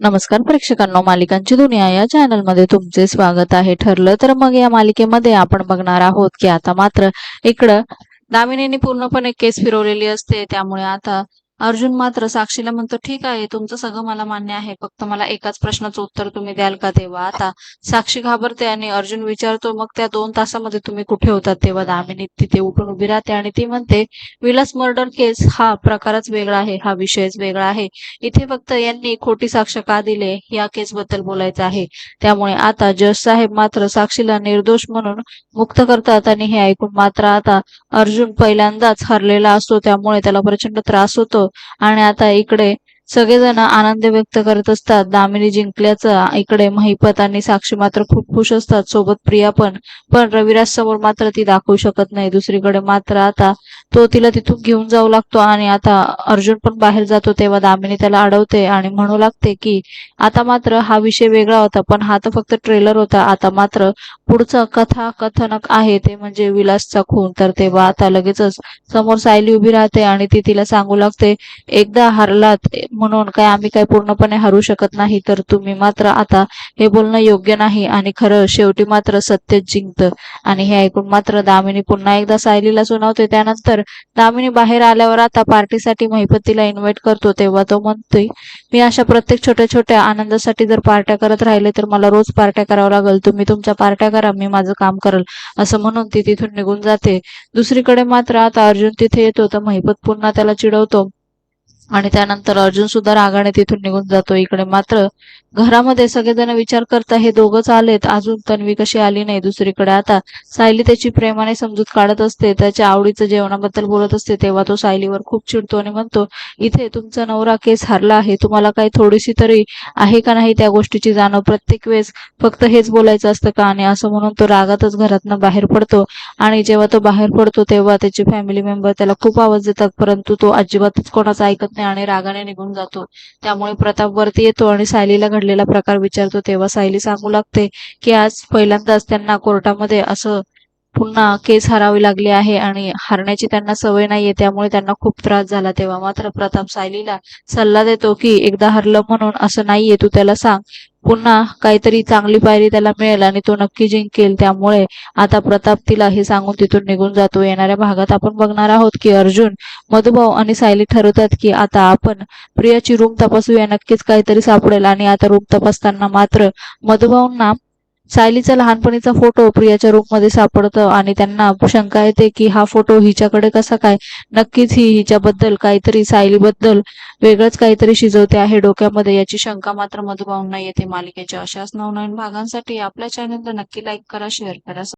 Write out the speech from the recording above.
नमस्कार प्रेक्षकांनो मालिकांची दुनिया या चॅनलमध्ये तुमचे स्वागत आहे. ठरलं तर मग या मालिकेमध्ये आपण बघणार आहोत की आता मात्र इकडं दामिनीने पूर्णपणे केस फिरवलेली असते. त्यामुळे आता अर्जुन मात्र साक्षीला म्हणतो ठीक आहे तुमचं सगळं मला मान्य आहे. फक्त मला एकाच प्रश्नाचं उत्तर तुम्ही द्याल का तेव्हा? आता साक्षी घाबरते आणि अर्जुन विचारतो मग त्या दोन तासामध्ये तुम्ही कुठे होतात? तेव्हा दामिनी तिथे उठून उभी राहते आणि ती म्हणते विलास मर्डर केस हा प्रकारच वेगळा आहे. हा विषयच वेगळा आहे. इथे फक्त यांनी खोटी साक्ष का दिले? या केस बद्दल बोलायचं आहे. त्यामुळे आता जज साहेब मात्र साक्षीला निर्दोष म्हणून मुक्त करतात आणि हे ऐकून मात्र आता अर्जुन पहिल्यांदाच हरलेला असतो. त्यामुळे त्याला प्रचंड त्रास होतो. आणि आता इकडे सगळेजण आनंद व्यक्त करत असतात. दामिनी जिंकल्याचं इकडे महिपत आणि साक्षी मात्र खूप खुश असतात. सोबत प्रिया पण पण रविराज समोर मात्र ती दाखवू शकत नाही. दुसरीकडे मात्र आता तो तिला तिथून घेऊन जाऊ लागतो आणि आता अर्जुन पण बाहेर जातो तेव्हा दामिनी त्याला अडवते आणि म्हणू लागते की आता मात्र हा विषय वेगळा होता पण हा तर फक्त ट्रेलर होता. आता मात्र पुढचं कथा कथनक आहे ते म्हणजे विलासचा खून. तर तेव्हा आता लगेचच समोर सायली उभी राहते आणि ती तिला सांगू लागते एकदा हरलात म्हणून काय आम्ही काय पूर्णपणे हरू शकत नाही तर तुम्ही मात्र आता हे बोलणं योग्य नाही आणि खरं शेवटी मात्र सत्य जिंकतं. आणि हे ऐकून मात्र दामिनी पुन्हा एकदा सायलीला सुनावते त्यानंतर दामिनी बाहेर आल्यावर आता पार्टीसाठी महिपतीला इन्व्हाइट करतो तेव्हा तो म्हणतोय मी अशा प्रत्येक छोट्या छोट्या आनंदासाठी जर पार्ट्या करत राहिले तर मला रोज पार्ट्या करावं लागेल. तुम्ही तुमच्या पार्ट्या करा मी माझं काम करल. असं म्हणून ती तिथून निघून जाते. दुसरीकडे मात्र आता अर्जुन तिथे येतो तर महिपत पुन्हा त्याला चिडवतो. आणि त्यानंतर अर्जुन सुद्धा रागाने तिथून निघून जातो. इकडे मात्र घरामध्ये सगळेजण विचार करता हे दोघंच आलेत. अजून तन्वी कशी आली नाही? दुसरीकडे आता सायली त्याची प्रेमाने समजूत काढत असते. त्याच्या आवडीचं जेवणाबद्दल बोलत असते. तेव्हा तो सायलीवर खूप चिडतो आणि म्हणतो इथे तुमचा नवरा केस हरला आहे. तुम्हाला काही थोडीशी तरी आहे का नाही त्या गोष्टीची जाणव प्रत्येक वेळेस फक्त हेच बोलायचं असतं का? आणि असं म्हणून तो रागातच घरातनं बाहेर पडतो. आणि जेव्हा तो बाहेर पडतो तेव्हा त्याचे फॅमिली मेंबर त्याला खूप आवाज देतात. परंतु तो अजिबातच कोणाचा ऐकत नाही आणि रागाने निघून जातो. त्यामुळे प्रताप वरती येतो आणि सायलीला घडलेला प्रकार विचारतो. तेव्हा सायली सांगू लागते की आज पहिल्यांदाच त्यांना कोर्टामध्ये असं पुन्हा केस हरावी लागली आहे आणि हरण्याची त्यांना सवय नाहीये त्यामुळे त्यांना खूप त्रास झाला तेव्हा. मात्र प्रताप सायलीला सल्ला देतो की एकदा हरलं म्हणून असं नाहीये तू त्याला सांग. पुन्हा काहीतरी चांगली पायरी त्याला मिळेल आणि तो नक्की जिंकेल. त्यामुळे आता प्रताप तिला हे सांगून तिथून निघून जातो. येणाऱ्या भागात आपण बघणार आहोत की अर्जुन मधुभाऊ आणि सायली ठरवतात की आता आपण प्रियाची रूम तपासूया. नक्कीच काहीतरी सापडेल आणि आता रूम तपासताना मात्र मधुभाऊंना सायलीचा लहानपणीचा फोटो प्रियाच्या रूममध्ये सापडतो आणि त्यांना शंका येते की हा फोटो हिच्याकडे कसा काय? नक्कीच ही हिच्याबद्दल काहीतरी सायलीबद्दल वेगळंच काहीतरी शिजवते आहे डोक्यामध्ये. याची शंका मात्र मधुभाऊंना येते मालिकेच्या अशाच नवनवीन भागांसाठी. आपल्या चॅनलला नक्की लाईक करा शेअर करा